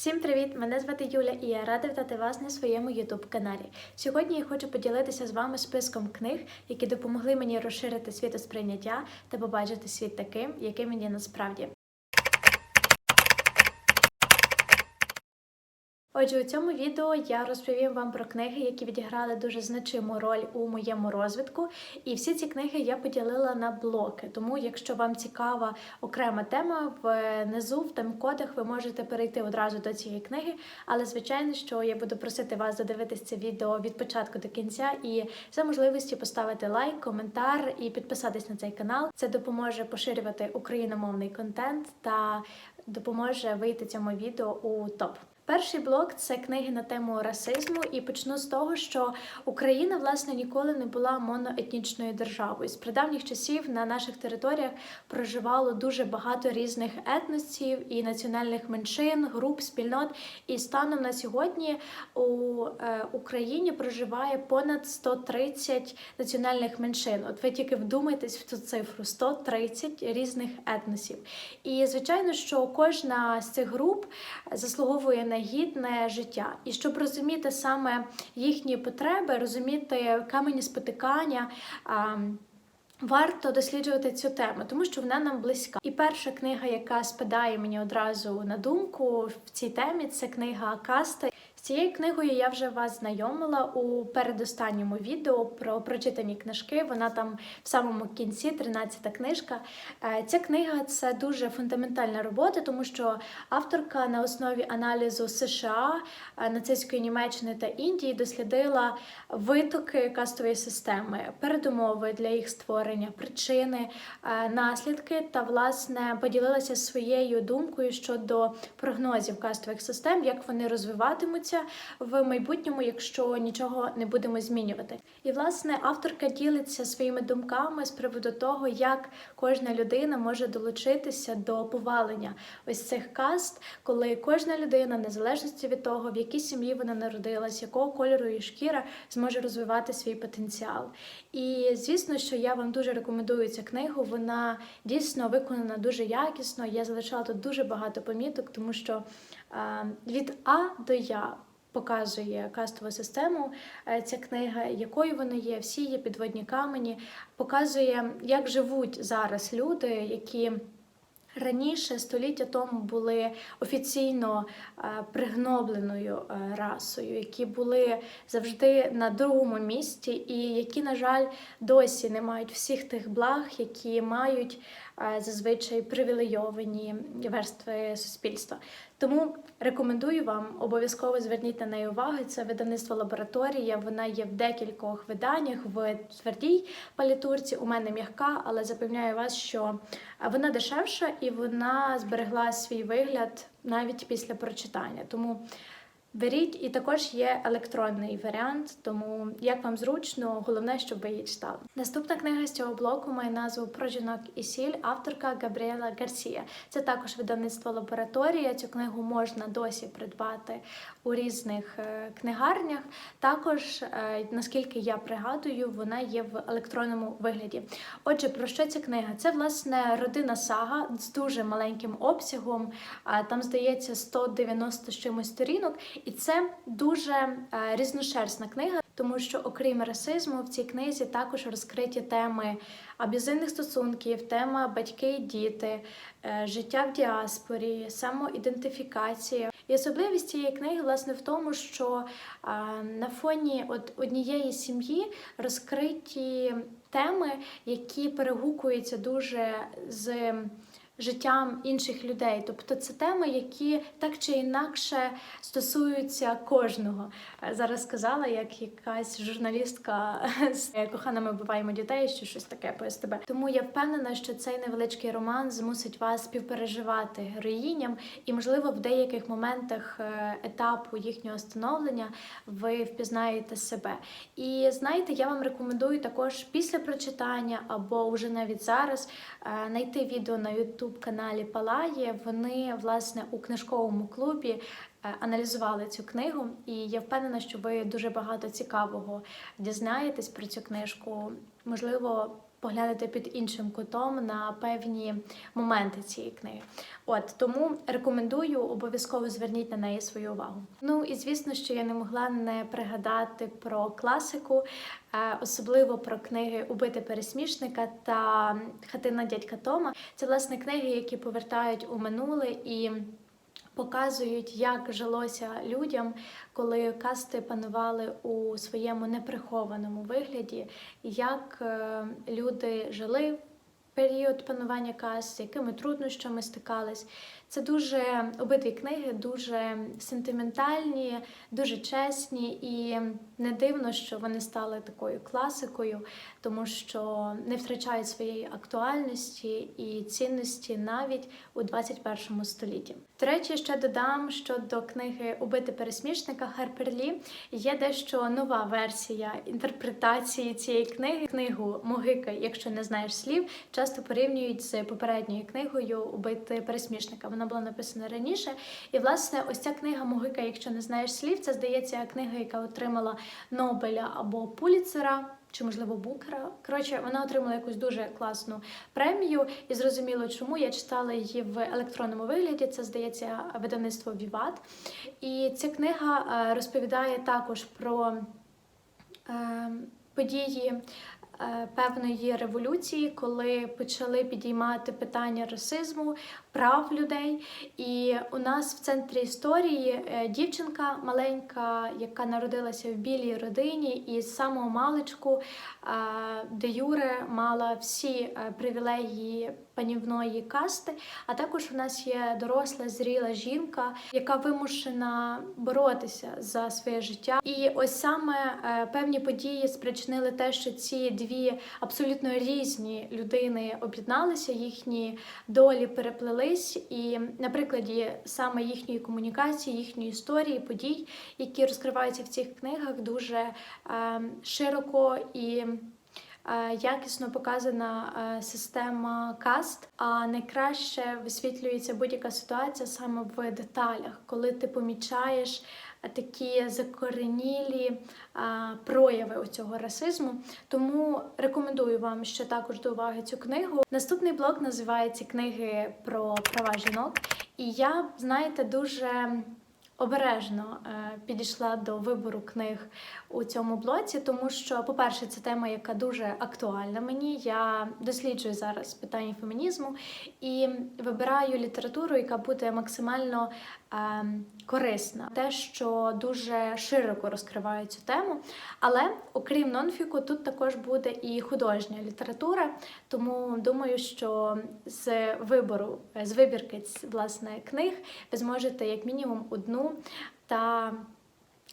Всім привіт! Мене звати Юля і я рада вітати вас на своєму youtube каналі. Сьогодні я хочу поділитися з вами списком книг, які допомогли мені розширити світосприйняття та побачити світ таким, яким він є насправді. Отже, у цьому відео я розповім вам про книги, які відіграли дуже значиму роль у моєму розвитку. І всі ці книги я поділила на блоки. Тому, якщо вам цікава окрема тема, внизу в тайм-кодах ви можете перейти одразу до цієї книги. Але звичайно, що я буду просити вас додивитися це відео від початку до кінця і за можливості поставити лайк, коментар і підписатись на цей канал. Це допоможе поширювати україномовний контент та допоможе вийти цьому відео у топ. Перший блок це книги на тему расизму, і почну з того, що Україна власне ніколи не була моноетнічною державою. З придавніх часів на наших територіях проживало дуже багато різних етносів і національних меншин, груп, спільнот. І станом на сьогодні у е, Україні проживає понад 130 національних меншин. От ви тільки вдумайтесь в цю цифру: 130 різних етносів. І звичайно, що кожна з цих груп заслуговує на гідне життя. І щоб розуміти саме їхні потреби, розуміти камені спотикання. Варто досліджувати цю тему, тому що вона нам близька. І перша книга, яка спадає мені одразу на думку в цій темі, це книга Каста. Цією книгою я вже вас знайомила у передостанньому відео про прочитані книжки. Вона там в самому кінці, 13-та книжка. Е, ця книга це дуже фундаментальна робота, тому що авторка на основі аналізу США, е, нацистської Німеччини та Індії дослідила витоки кастової системи, передумови для їх створення, причини, е, наслідки та власне поділилася своєю думкою щодо прогнозів кастових систем, як вони розвиватимуться відбудеться в майбутньому, якщо нічого не будемо змінювати. І власне авторка ділиться своїми думками з приводу того, як кожна людина може долучитися до повалення ось цих каст, коли кожна людина, незалежності від того, в якій сім'ї вона народилась, якого кольору її шкіра, зможе розвивати свій потенціал. І звісно, що я вам дуже рекомендую цю книгу. Вона дійсно виконана дуже якісно. Я залишала тут дуже багато поміток, тому що від А до Я показує кастову систему. Е, ця книга, якою вона є, всі є підводні камені, показує, як живуть зараз люди, які. Раніше століття тому були офіційно е, пригнобленою е, расою, які були завжди на другому місці, і які, на жаль, досі не мають всіх тих благ, які мають зазвичай привілейовані верстви суспільства. Тому рекомендую вам обов'язково зверніть на неї увагу. Це видавництво лабораторія. Вона є в декількох виданнях в твердій палітурці. У мене м'яка, але запевняю вас, що вона дешевша і вона зберегла свій вигляд навіть після прочитання. Тому Беріть, і також є електронний варіант, тому як вам зручно, головне, щоб ви її читали. Наступна книга з цього блоку має назву Про жінок і сіль, авторка Габріела Гарсія. Це також видавництво лабораторія. Цю книгу можна досі придбати у різних е, книгарнях. Також, е, наскільки я пригадую, вона є в електронному вигляді. Отже, про що ця книга? Це власне родина сага з дуже маленьким обсягом. Там здається 190 з чимось сторінок. І це дуже е, різношерстна книга, тому що, окрім расизму, в цій книзі також розкриті теми аб'юзивних стосунків, тема батьки і діти, життя в діаспорі, самоідентифікація. І особливість цієї книги, власне, в тому, що на фоні однієї сім'ї розкриті теми, які перегукуються дуже з життям інших людей. Тобто це теми, які так чи інакше стосуються кожного. Е, зараз сказала, як якась журналістка з кохана, ми вбиваємо дітей, що щось таке по СТБ. Тому я впевнена, що цей невеличкий роман змусить вас співпереживати героїням, і, можливо, в деяких моментах е, етапу їхнього становлення ви впізнаєте себе. І знаєте, я вам рекомендую також після прочитання або вже навіть зараз е, знайти відео на YouTube ютуб-каналі Палає. Вони власне у книжковому клубі е, аналізували цю книгу, і я впевнена, що ви дуже багато цікавого дізнаєтесь про цю книжку. Можливо, поглянути під іншим кутом на певні моменти цієї книги. От тому рекомендую обов'язково зверніть на неї свою увагу. Ну і звісно, що я не могла не пригадати про класику, е, особливо про книги Убити пересмішника та Хатина дядька Тома. Це власне книги, які повертають у минуле і. Показують, як жилося людям, коли касти панували у своєму неприхованому вигляді, як е, люди жили в період панування каст, з якими труднощами стикались. Це дуже обидві книги дуже сентиментальні, дуже чесні, і не дивно, що вони стали такою класикою, тому що не втрачають своєї актуальності і цінності навіть у 21 столітті. До речі, ще додам, що до книги Убити пересмішника Харпер Лі є дещо нова версія інтерпретації цієї книги. Книгу Могика, якщо не знаєш слів, часто порівнюють з попередньою книгою Убити пересмішника. Вона була написана раніше. І власне, ось ця книга Могика, якщо не знаєш слів, це здається книга, яка отримала Нобеля або Пуліцера. Чи, можливо, Букера. Коротше, вона отримала якусь дуже класну премію, і зрозуміло, чому я читала її в електронному вигляді. Це здається видавництво Віват. І ця книга е, розповідає також про е, події е, певної революції, коли почали підіймати питання расизму, прав людей. І у нас в центрі історії е, дівчинка маленька, яка народилася в білій родині, і з самого маличку е, де Юре мала всі е, привілегії панівної касти. А також у нас є доросла, зріла жінка, яка вимушена боротися за своє життя. І ось саме певні події спричинили те, що ці дві абсолютно різні людини об'єдналися, їхні долі переплелись, і на прикладі саме їхньої комунікації, їхньої історії, подій, які розкриваються в цих книгах, дуже е, широко і. е, Якісно показана е, система каст, а найкраще висвітлюється будь-яка ситуація саме в деталях, коли ти помічаєш такі закоренілі прояви цього расизму. Тому рекомендую вам ще також до уваги цю книгу. Наступний блок називається Книги про права жінок. І я, знаєте, дуже обережно е, підійшла до вибору книг у цьому блоці, тому що, по-перше, це тема, яка дуже актуальна мені. Я досліджую зараз питання фемінізму і вибираю літературу, яка буде максимально корисна, те, що дуже широко розкриває цю тему. Але окрім нонфіку, тут також буде і художня література. Тому думаю, що з вибору, з вибірки власне книг ви зможете як мінімум одну та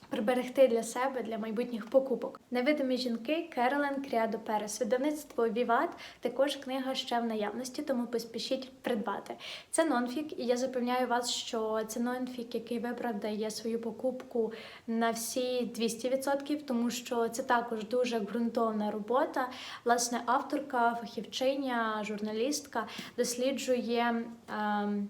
приберегти для себе для майбутніх покупок. Невидимі жінки Керолен Кріадо Перес. Видавництво Віват також книга ще в наявності, тому поспішіть придбати. Це нонфік, і я запевняю вас, що це нонфік, який виправдає свою покупку на всі 200%, тому що це також дуже ґрунтовна робота. Власне, авторка, фахівчиня, журналістка досліджує. Ем,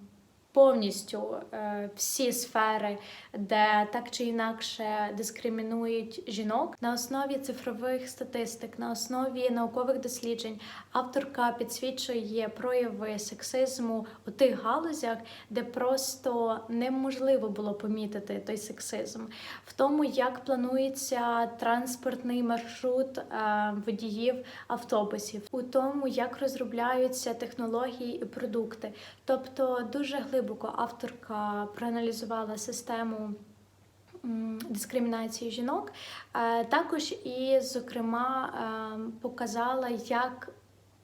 повністю е, всі сфери, де так чи інакше дискримінують жінок. На основі цифрових статистик, на основі наукових досліджень. Авторка підсвічує прояви сексизму у тих галузях, де просто неможливо було помітити той сексизм, в тому, як планується транспортний маршрут е, водіїв автобусів, у тому, як розробляються технології і продукти, тобто дуже глибоко авторка проаналізувала систему дискримінації жінок. Е, Також і, зокрема, е, показала, як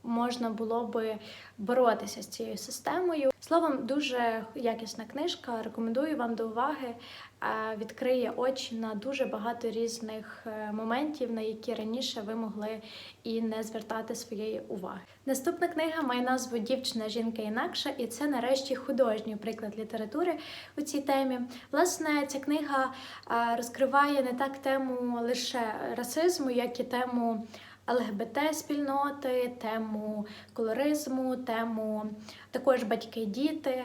можна було би боротися з цією системою. Словом, дуже якісна книжка. Рекомендую вам до уваги. Е, Відкриє очі на дуже багато різних е, моментів, на які раніше ви могли і не звертати своєї уваги. Наступна книга має назву Дівчина, жінка інакша, і це нарешті художній приклад літератури у цій темі. Власне, ця книга е, розкриває не так тему лише расизму, як і тему. ЛГБТ-спільноти, тему колоризму, тему також батьки-діти.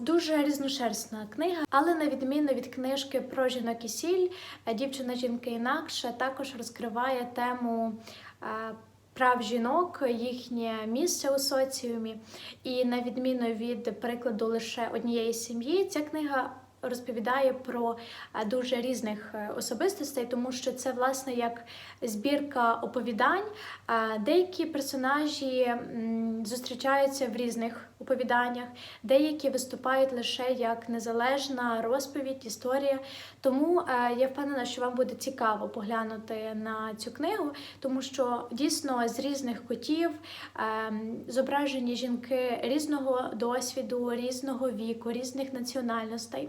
Дуже різношерстна книга, але на відміну від книжки про жінок і сіль, дівчина жінки інакше також розкриває тему прав жінок, їхнє місце у соціумі. І на відміну від прикладу лише однієї сім'ї, ця книга. Розповідає про е, дуже різних е, особистостей, тому що це власне як збірка оповідань. Е, Деякі персонажі зустрічаються в різних оповіданнях, деякі виступають лише як незалежна розповідь, історія. Тому е, я впевнена, що вам буде цікаво поглянути на цю книгу, тому що дійсно з різних кутів ем, зображені жінки різного досвіду, різного віку, різних національностей.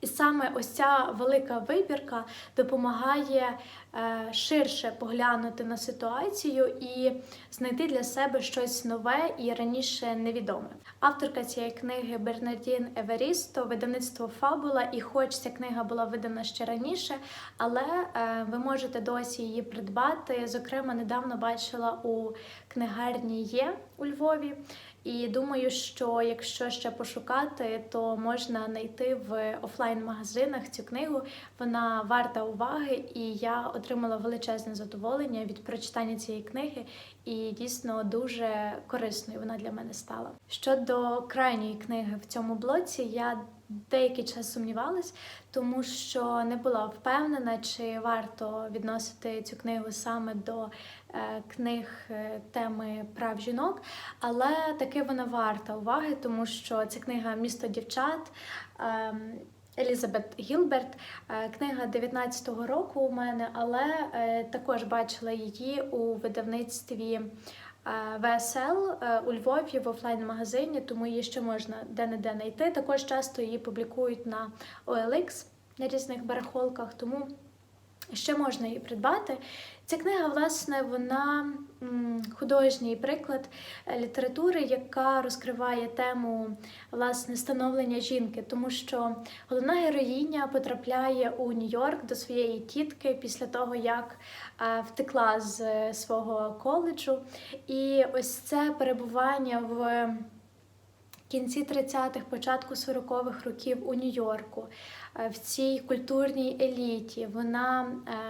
І саме ось ця велика вибірка допомагає е, ширше поглянути на ситуацію і знайти для себе щось нове і раніше невідоме. Авторка цієї книги Бернардін Еверісто, видавництво Фабула, і хоч ця книга була видана ще раніше, але е, ви можете досі її придбати. Зокрема, недавно бачила у книгарні є у Львові. І думаю, що якщо ще пошукати, то можна знайти в офлайн-магазинах цю книгу. Вона варта уваги, і я отримала величезне задоволення від прочитання цієї книги, і дійсно дуже корисною вона для мене стала. Щодо крайньої книги в цьому блоці, я деякий час сумнівалась, тому що не була впевнена, чи варто відносити цю книгу саме до е, книг е, теми прав жінок, але таки вона варта уваги, тому що це книга Місто дівчат. Е, Елізабет Гілберт, Е, книга 19-го року у мене, але також бачила її у видавництві ВСЛ е, у Львові в офлайн-магазині, тому її ще можна де-не-де знайти. Також часто її публікують на OLX на різних барахолках, тому ще можна її придбати. Ця книга, власне, вона художній приклад е, літератури, яка розкриває тему власне становлення жінки, тому що головна героїня потрапляє у Нью-Йорк до своєї тітки після того, як е, втекла з е, свого коледжу. І ось це перебування в кінці 30-х, початку 40-х років у Нью-Йорку, е, в цій культурній еліті. Вона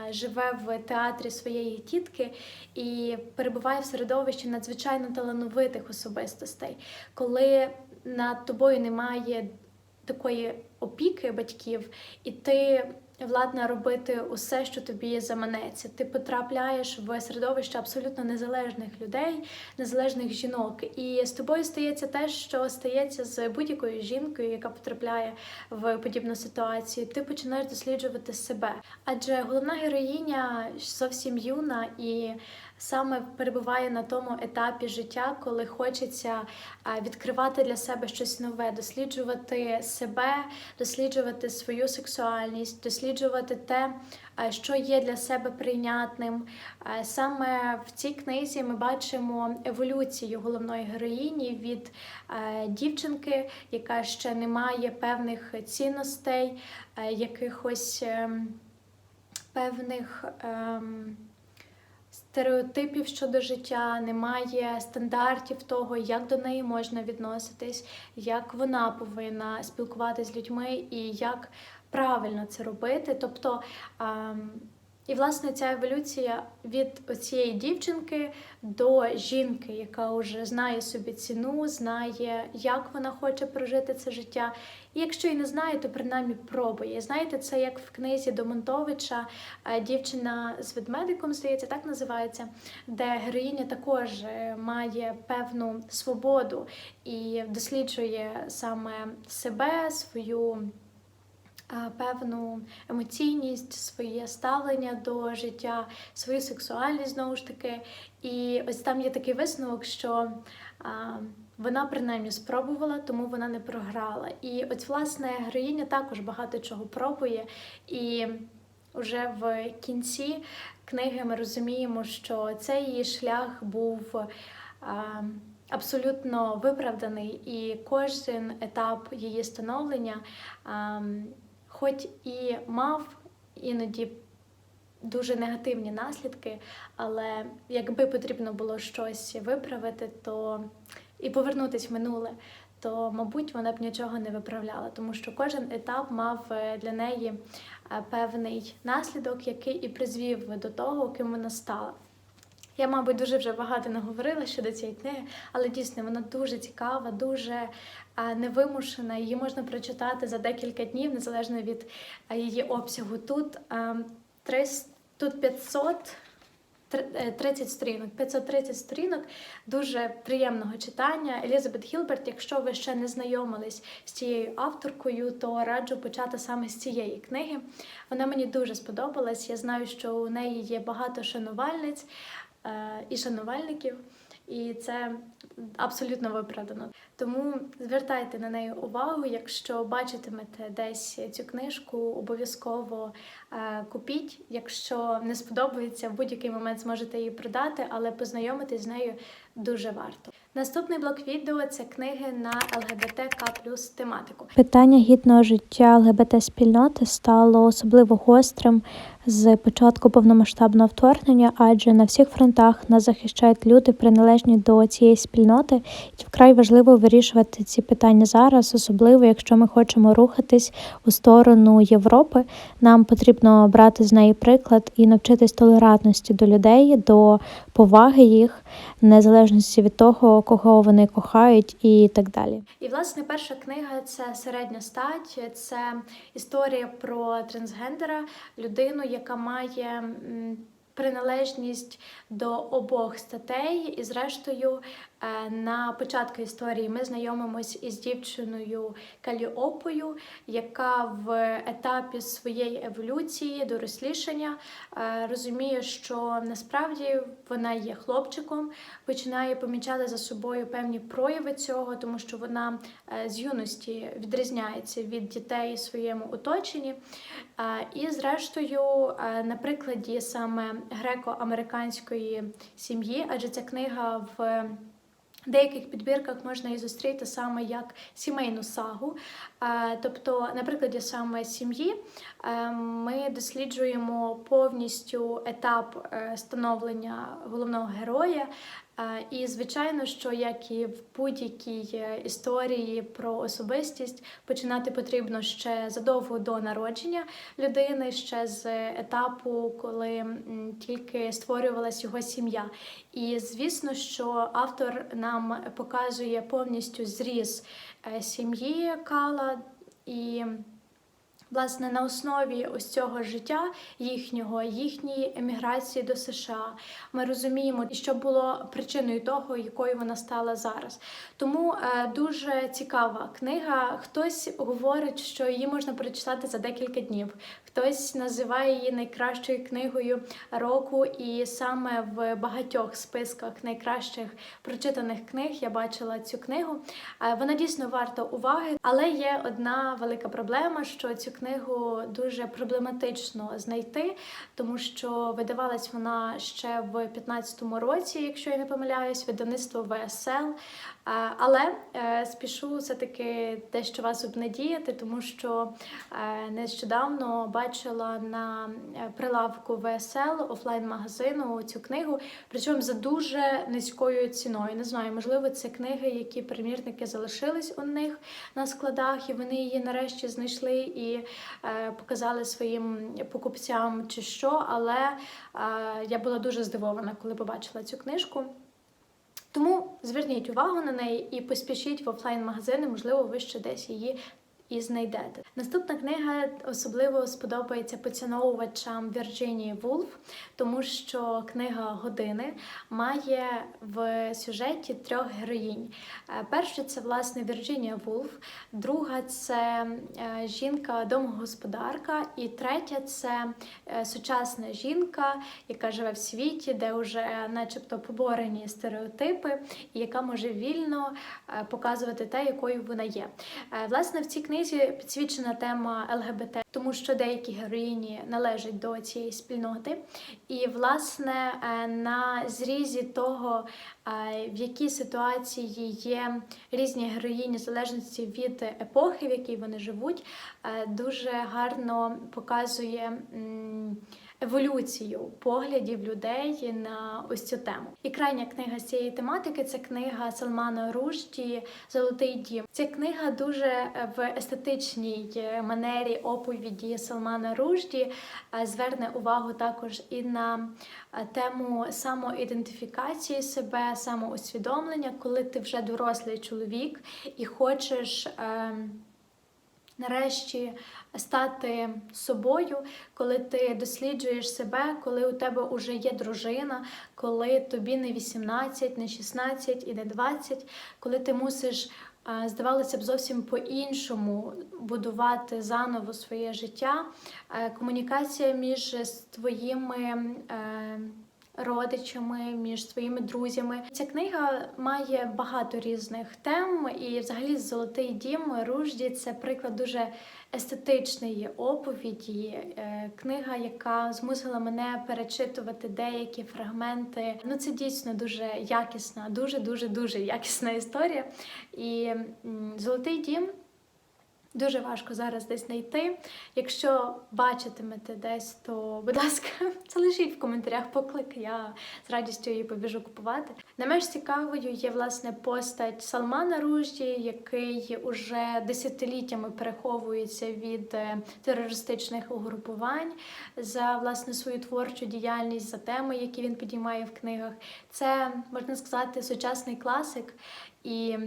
е, живе в театрі своєї тітки і перебуває в середовищі надзвичайно талановитих особистостей, коли над тобою немає такої опіки батьків, і ти владна робити усе, що тобі заманеться. Ти потрапляєш в середовище абсолютно незалежних людей, незалежних жінок. І з тобою стається те, що стається з будь-якою жінкою, яка потрапляє в подібну ситуацію. Ти починаєш досліджувати себе. Адже головна героїня зовсім юна і саме перебуває на тому етапі життя, коли хочеться відкривати для себе щось нове, досліджувати себе, досліджувати свою сексуальність, досліджувати те, що є для себе прийнятним. Саме в цій книзі ми бачимо еволюцію головної героїні від дівчинки, яка ще не має певних цінностей, якихось ем, певних. Стереотипів щодо життя, немає стандартів того, як до неї можна відноситись, як вона повинна спілкуватися з людьми і як правильно це робити. Тобто, і власне ця еволюція від цієї дівчинки до жінки, яка вже знає собі ціну, знає, як вона хоче прожити це життя. І якщо і не знає, то принаймні пробує. Знаєте, це як в книзі Домонтовича е, дівчина з ведмедиком, здається, так називається, де героїня також е, має певну свободу і досліджує саме себе, свою. Е, Певну емоційність, своє ставлення до життя, свою сексуальність знову ж таки. І ось там є такий висновок, що а, вона принаймні спробувала, тому вона не програла. І ось, власне, героїня також багато чого пробує. І вже в кінці книги ми розуміємо, що цей її шлях був. А, Абсолютно виправданий, і кожен етап її становлення, а, хоч і мав іноді дуже негативні наслідки, але якби потрібно було щось виправити, то і повернутися в минуле, то, мабуть, вона б нічого не виправляла, тому що кожен етап мав е, для неї е, певний наслідок, який і призвів до того, ким вона стала. Я, мабуть, дуже вже багато наговорила щодо цієї книги, але дійсно вона дуже цікава, дуже невимушена. Її можна прочитати за декілька днів, незалежно від її обсягу. Тут а, 300, тут 500 е, 30 сторінок, 530 сторінок дуже приємного читання. Елізабет Гілберт, якщо ви ще не знайомились з цією авторкою, то раджу почати саме з цієї книги. Вона мені дуже сподобалась. Я знаю, що у неї є багато шанувальниць е, і шанувальників, і це абсолютно виправдано. Тому звертайте на неї увагу. Якщо бачитимете десь цю книжку, обов'язково е, купіть. Якщо не сподобається, в будь-який момент зможете її продати, але познайомитись з нею дуже варто. Наступний блок відео це книги на ЛГБТК плюс тематику. Питання гідного життя ЛГБТ-спільноти стало особливо гострим з початку повномасштабного вторгнення, адже на всіх фронтах нас захищають люди, приналежні до цієї спільноти, і вкрай важливо вирішувати ці питання зараз, особливо якщо ми хочемо рухатись у сторону Європи. Нам потрібно брати з неї приклад і навчитись толерантності до людей, до поваги їх, незалежності від того, кого вони кохають, і так далі. І власне перша книга це середня стать, це історія про трансгендера, людину, яка має приналежність до обох статей. І зрештою, на початку історії ми знайомимось із дівчиною Каліопою, яка в етапі своєї еволюції, дорослішання е, розуміє, що насправді вона є хлопчиком, починає помічати за собою певні прояви цього, тому що вона е, з юності відрізняється від дітей у своєму оточенні. Е, І, зрештою, е, на прикладі саме греко-американської сім'ї, адже ця книга в деяких підбірках можна і зустріти саме як сімейну сагу. Е, Тобто, на прикладі саме сім'ї е, ми досліджуємо повністю етап е, становлення головного героя. І, звичайно, що як і в будь-якій е, історії про особистість, починати потрібно ще задовго до народження людини, ще з етапу, коли тільки створювалась його сім'я. І звісно, що автор нам показує повністю зріз е, сім'ї Кала і. Власне, на основі ось цього життя їхнього, їхньої еміграції до США, ми розуміємо, що було причиною того, якою вона стала зараз. Тому е, дуже цікава книга. Хтось говорить, що її можна прочитати за декілька днів. Хтось називає її найкращою книгою року, і саме в багатьох списках найкращих прочитаних книг я бачила цю книгу. Е, Вона дійсно варта уваги, але є одна велика проблема, що цю книгу дуже проблематично знайти, тому що видавалась вона ще в 15-му році, якщо я не помиляюсь, видавництво ВСЛ. Але е, спішу все-таки дещо вас обнадіяти, тому що е, нещодавно бачила на е, прилавку ВСЛ офлайн-магазину цю книгу, причому за дуже низькою ціною. Не знаю, можливо, це книги, які примірники залишились у них на складах, і вони її нарешті знайшли і показали своїм покупцям чи що. Але я була дуже здивована, коли побачила цю книжку. Тому зверніть увагу на неї і поспішіть в офлайн-магазини, можливо, ви ще десь її і знайдете. Наступна книга особливо сподобається поціновувачам Вірджинії Вулф, тому що книга години має в сюжеті трьох героїнь. Е, Перша це власне Вірджинія Вулф, друга це е, жінка-домогосподарка, і третя це е, сучасна жінка, яка живе в світі, де вже, начебто, поборені стереотипи, і яка може вільно показувати те, якою вона є. Власне, в цій книзі підсвічена тема ЛГБТ, тому що деякі героїні належать до цієї спільноти. І, власне, е, на зрізі того, е, в якій ситуації є різні героїні в залежності від епохи, в якій вони живуть, е, дуже гарно показує еволюцію поглядів людей на ось цю тему. І крайня книга з цієї тематики це книга Салмана Ружді Золотий дім. Ця книга дуже е, в естетичній е, манері оповіді Салмана Ружді е, зверне увагу також і на е, тему самоідентифікації себе, самоусвідомлення, коли ти вже дорослий чоловік і хочеш. ем, нарешті стати собою, коли ти досліджуєш себе, коли у тебе вже є дружина, коли тобі не 18, не 16 і не 20, коли ти мусиш, здавалося б, зовсім по-іншому будувати заново своє життя. Е, Комунікація між твоїми. Родичами між своїми друзями ця книга має багато різних тем, і взагалі Золотий дім Ружді це приклад дуже естетичної оповіді. Е, Книга, яка змусила мене перечитувати деякі фрагменти. Ну це дійсно дуже якісна, дуже дуже дуже якісна історія. І Золотий дім. Дуже важко зараз десь знайти. Якщо бачитимете десь, то будь ласка, залишіть в коментарях поклик. Я з радістю її побіжу купувати. Не менш цікавою є власне постать Салмана Ружді, який уже десятиліттями переховується від е, терористичних угрупувань за власне свою творчу діяльність, за теми, які він підіймає в книгах. Це можна сказати сучасний класик і.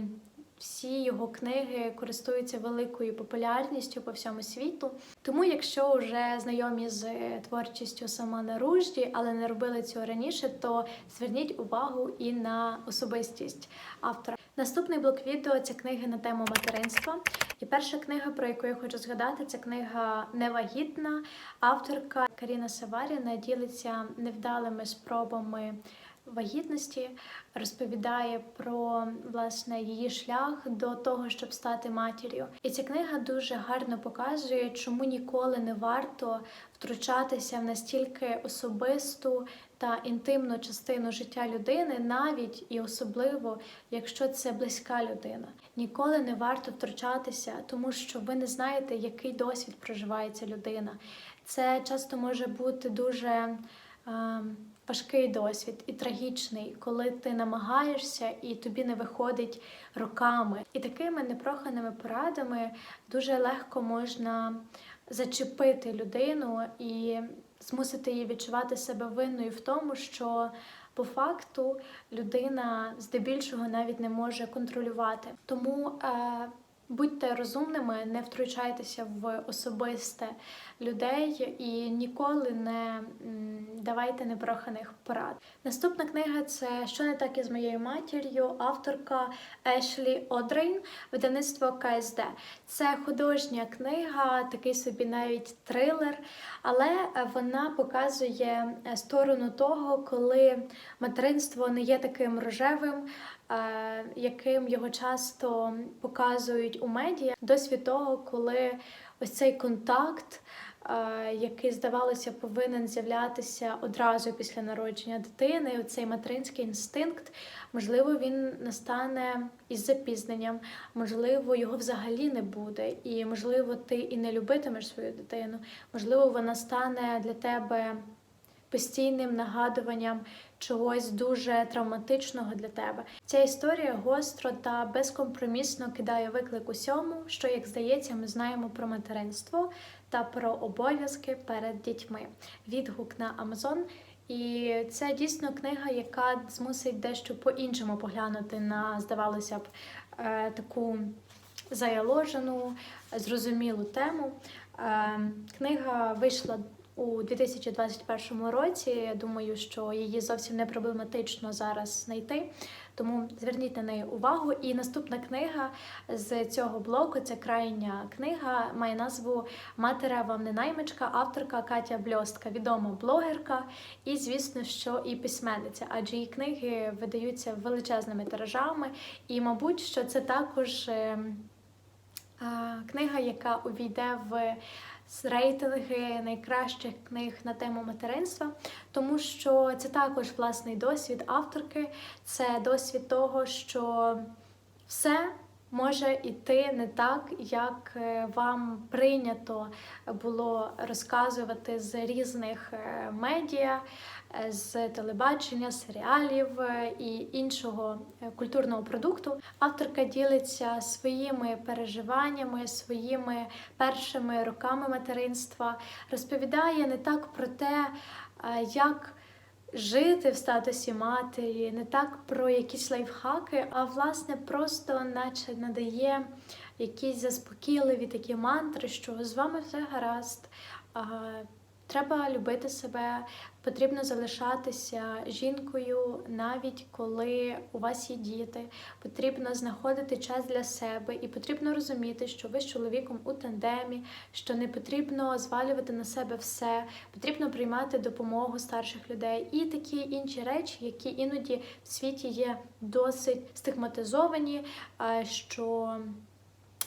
Всі його книги користуються великою популярністю по всьому світу. Тому, якщо вже знайомі з творчістю Самана Ружді, але не робили цього раніше, то зверніть увагу і на особистість автора. Наступний блок відео це книги на тему материнства. І перша книга, про яку я хочу згадати, це книга Невагітна. Авторка Каріна Саваріна ділиться невдалими спробами вагітності, розповідає про власне її шлях до того, щоб стати матір'ю. І ця книга дуже гарно показує, чому ніколи не варто втручатися в настільки особисту та інтимну частину життя людини, навіть і особливо, якщо це близька людина. Ніколи не варто втручатися, тому що ви не знаєте, який досвід проживає ця людина. Це часто може бути дуже. е, важкий досвід і трагічний, коли ти намагаєшся і тобі не виходить роками. І такими непроханими порадами дуже легко можна зачепити людину і змусити її відчувати себе винною в тому, що по факту людина здебільшого навіть не може контролювати. Тому е, будьте розумними, не втручайтеся в особисте людей і ніколи не давайте непроханих порад. Наступна книга це Що не так із моєю матір'ю, авторка Ешлі Одрейн, видавництво КСД. Це художня книга, такий собі навіть трилер, але вона показує е, сторону того, коли материнство не є таким рожевим, яким його часто показують у медіа, досвід того, коли ось цей контакт, е, який здавалося повинен з'являтися одразу після народження дитини, цей материнський інстинкт, можливо, він настане із запізненням, можливо, його взагалі не буде, і можливо, ти і не любитимеш свою дитину, можливо, вона стане для тебе постійним нагадуванням чогось дуже травматичного для тебе. Ця історія гостро та безкомпромісно кидає виклик усьому, що, як здається, ми знаємо про материнство та про обов'язки перед дітьми. Відгук на Амазон. І це дійсно книга, яка змусить дещо по-іншому поглянути на, здавалося б, е, таку заяложену, зрозумілу тему. Е, Книга вийшла у 2021 році. Я думаю, що її зовсім не проблематично зараз знайти. Тому зверніть на неї увагу. І наступна книга з цього блоку це крайня книга, має назву Матера вам не наймичка, авторка Катя Бльостка, відома блогерка, і, звісно, що і письменниця, адже її книги видаються величезними тиражами. І, мабуть, що це також е, книга, яка увійде в рейтинги найкращих книг на тему материнства, тому що це також власний досвід авторки, це досвід того, що все може іти не так, як е, вам прийнято було розказувати з різних е, медіа, з телебачення, серіалів е, і іншого е, культурного продукту. Авторка ділиться своїми переживаннями, своїми першими роками материнства, розповідає не так про те, е, як жити в статусі матері, не так про якісь лайфхаки, а власне просто наче надає якісь заспокійливі такі мантри, що з вами все гаразд. Треба любити себе, потрібно залишатися жінкою, навіть коли у вас є діти. Потрібно знаходити час для себе, і потрібно розуміти, що ви з чоловіком у тандемі, що не потрібно звалювати на себе все, потрібно приймати допомогу старших людей і такі інші речі, які іноді в світі є досить стигматизовані, е, що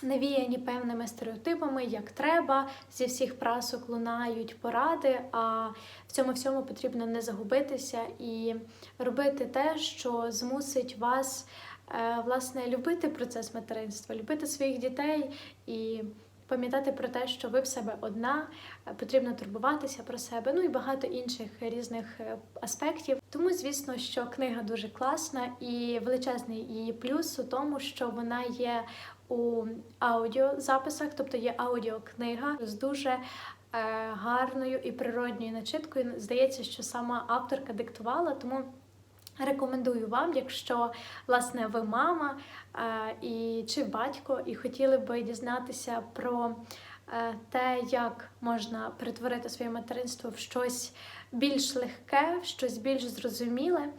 навіяні певними стереотипами, як треба, зі всіх прасок лунають поради. А в цьому всьому потрібно не загубитися і робити те, що змусить вас е, власне любити процес материнства, любити своїх дітей і. Пам'ятати про те, що ви в себе одна, е, потрібно турбуватися про себе, ну і багато інших різних е, аспектів. Тому, звісно, що книга дуже класна і величезний її плюс у тому, що вона є у аудіозаписах, тобто є аудіокнига з дуже е, гарною і природньою начиткою. Здається, що сама авторка диктувала, тому. Рекомендую вам, якщо власне ви мама е, і чи батько, і хотіли би дізнатися про е, те, як можна перетворити своє материнство в щось більш легке, в щось більш зрозуміле.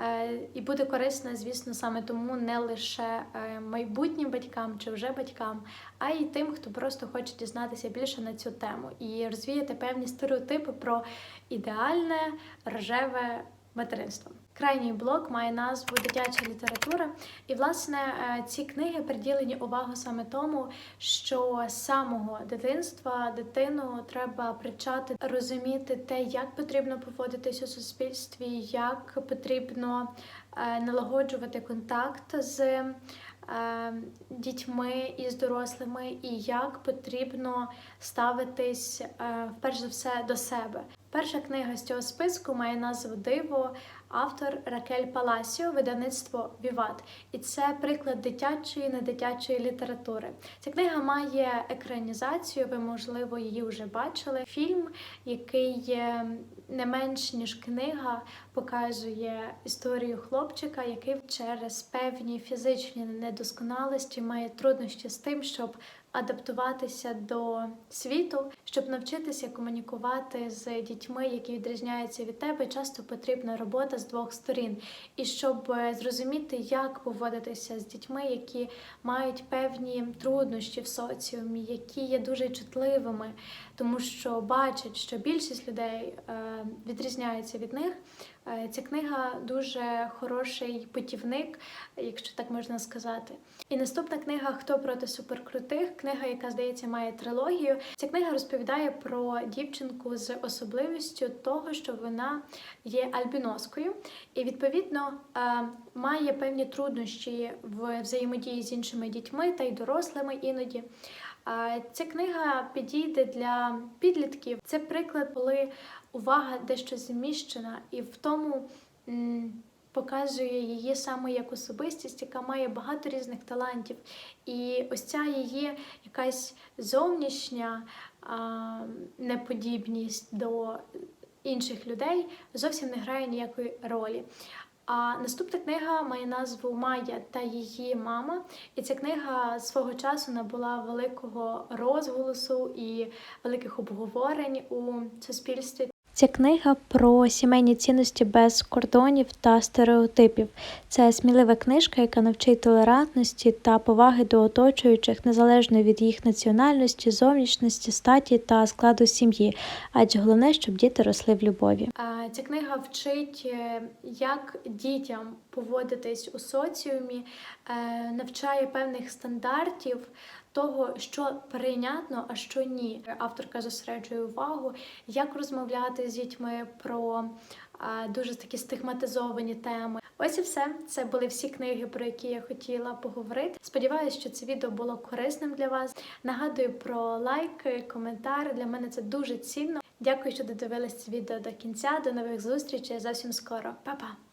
Е, І буде корисне, звісно, саме тому не лише е, майбутнім батькам чи вже батькам, а й тим, хто просто хоче дізнатися більше на цю тему і розвіяти певні стереотипи про ідеальне рожеве материнство. Крайній блок має назву Дитяча література, і власне е, ці книги приділені увагу саме тому, що з самого дитинства дитину треба привчати розуміти те, як потрібно поводитись у суспільстві, як потрібно е, налагоджувати контакт з е, дітьми і з дорослими, і як потрібно ставитись перш за все до себе. Перша книга з цього списку має назву Диво, автор Ракель Паласіо, видавництво Віват. І це приклад дитячої недитячої літератури. Ця книга має екранізацію, ви, можливо, її вже бачили. Фільм, який не менш ніж книга, показує історію хлопчика, який через певні фізичні недосконалості має труднощі з тим, щоб адаптуватися до світу, щоб навчитися комунікувати з дітьми, які відрізняються від тебе, часто потрібна робота з двох сторін. І щоб е, зрозуміти, як поводитися з дітьми, які мають певні труднощі в соціумі, які є дуже чутливими, тому що бачать, що більшість людей е, відрізняються від них. Е, Ця книга дуже хороший путівник, якщо так можна сказати. І наступна книга Хто проти суперкрутих? Книга, яка здається має трилогію. Ця книга розповідає про дівчинку з особливістю того, що вона є альбіноскою, і відповідно е, має певні труднощі в взаємодії з іншими дітьми та й дорослими іноді. Ця книга підійде для підлітків. Це приклад, коли увага дещо зміщена, і в тому показує її саме як особистість, яка має багато різних талантів. І ось ця її якась зовнішня а, неподібність до інших людей зовсім не грає ніякої ролі. А наступна книга має назву Майя та її мама. І ця книга свого часу набула великого розголосу і великих обговорень у суспільстві. Ця книга про сімейні цінності без кордонів та стереотипів. Це смілива книжка, яка навчить толерантності та поваги до оточуючих, незалежно від їх національності, зовнішності, статі та складу сім'ї. Адже головне, щоб діти росли в любові. Ця книга вчить, е, як дітям поводитись у соціумі, е, навчає певних стандартів того, що прийнятно, а що ні. Авторка зосереджує увагу, як розмовляти з дітьми про дуже такі стигматизовані теми. Ось і все. Це були всі книги, про які я хотіла поговорити. Сподіваюся, що це відео було корисним для вас. Нагадую про лайк, коментар. Для мене це дуже цінно. Дякую, що додивились це відео до кінця. До нових зустрічей. Зовсім скоро. Па-па!